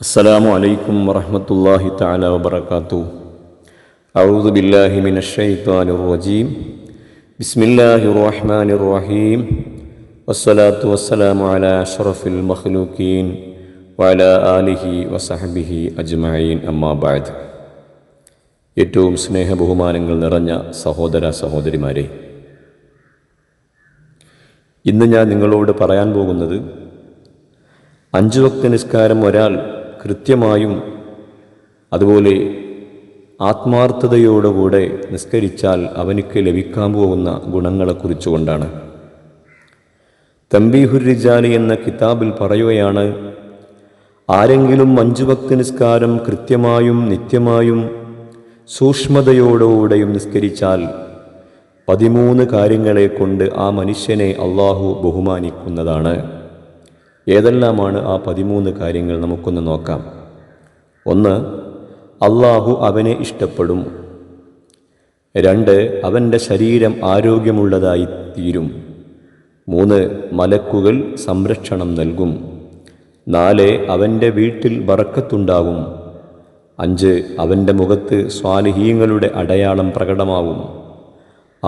السلام عليكم ورحمة الله تعالى وبركاته أعوذ بالله من الشيطان الرجيم بسم الله الرحمن الرحيم والصلاة والسلام على أشرف المخلوقين وعلى آله وصحبه أجمعين أما بعد ഏറ്റവും സ്നേഹബഹുമാനങ്ങൾ നിറഞ്ഞ സഹോദര സഹോദരിമാരെ ഇന്ന് ഞാൻ നിങ്ങളോട് പറയാൻ പോകുന്നത് അഞ്ചു വക്ത നിസ്കാരം ഒരാൾ കൃത്യമായും അതുപോലെ ആത്മാർത്ഥതയോടുകൂടെ നിസ്കരിച്ചാൽ അവനിക്ക് ലഭിക്കാൻ പോകുന്ന ഗുണങ്ങളെക്കുറിച്ചുകൊണ്ടാണ്. തമ്പീഹുരിജാലി എന്ന കിതാബിൽ പറയുകയാണ് ആരെങ്കിലും അഞ്ചു വക്ത നിസ്കാരം കൃത്യമായും നിത്യമായും സൂക്ഷ്മതയോടുകൂടെയും നിസ്കരിച്ചാൽ പതിമൂന്ന് കാര്യങ്ങളെ കൊണ്ട് ആ മനുഷ്യനെ അള്ളാഹു ബഹുമാനിക്കുന്നതാണ്. ഏതെല്ലാമാണ് ആ പതിമൂന്ന് കാര്യങ്ങൾ നമുക്കൊന്ന് നോക്കാം. ഒന്ന് അള്ളാഹു അവനെ ഇഷ്ടപ്പെടും. രണ്ട് അവന്റെ ശരീരം ആരോഗ്യമുള്ളതായി തീരും. മൂന്ന് മലക്കുകൾ സംരക്ഷണം നൽകും. നാല് അവന്റെ വീട്ടിൽ വറക്കത്തുണ്ടാകും. അഞ്ച് അവന്റെ മുഖത്ത് സ്വാലിഹീങ്ങളുടെ അടയാളം പ്രകടമാവും.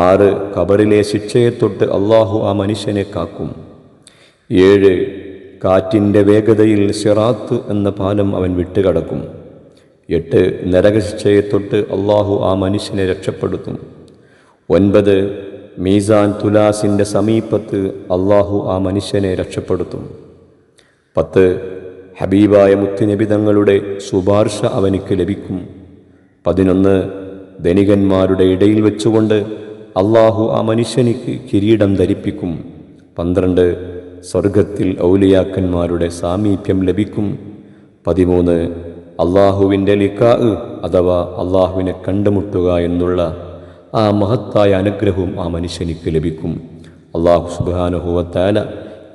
ആറ് കബറിലെ ശിക്ഷയെ തൊട്ട് അള്ളാഹു ആ മനുഷ്യനെ കാക്കും. ഏഴ് കാറ്റിന്റെ വേഗതയിൽ സിറാത്ത് എന്ന പാലം അവൻ വിട്ടുകടക്കും. എട്ട് നരകശിക്ഷയെ തൊട്ട് അള്ളാഹു ആ മനുഷ്യനെ രക്ഷപ്പെടുത്തും. ഒൻപത് മീസാൻ തുലാസിന്റെ സമീപത്ത് അള്ളാഹു ആ മനുഷ്യനെ രക്ഷപ്പെടുത്തും. പത്ത് ഹബീബായ മുത്തുനിബിതങ്ങളുടെ ശുപാർശ അവനിക്ക് ലഭിക്കും. പതിനൊന്ന് ധനികന്മാരുടെ ഇടയിൽ വെച്ചുകൊണ്ട് അള്ളാഹു ആ മനുഷ്യനിക്ക് കിരീടം ധരിപ്പിക്കും. പന്ത്രണ്ട് സ്വർഗത്തിൽ ഔലിയാക്കന്മാരുടെ സാമീപ്യം ലഭിക്കും. പതിമൂന്ന് അള്ളാഹുവിന്റെ ലിക്കാ അഥവാ അള്ളാഹുവിനെ കണ്ടുമുട്ടുക എന്നുള്ള ആ മഹത്തായ അനുഗ്രഹവും ആ മനുഷ്യനിക്ക് ലഭിക്കും. അള്ളാഹു സുബാനുഹുവത്താല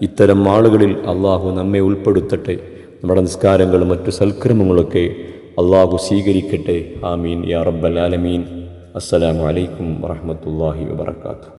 ഇത്തരം ആളുകളിൽ അള്ളാഹു നമ്മെ ഉൾപ്പെടുത്തട്ടെ. നമ്മുടെ നിസ്കാരങ്ങളും മറ്റു സൽക്രമങ്ങളൊക്കെ അള്ളാഹു സ്വീകരിക്കട്ടെ. ആമീൻ. യാ റബ്ബൽ ആലമീൻ. അസ്സലാമു അലൈക്കും വറഹ്മത്തുള്ളാഹി വബറകാതുഹു.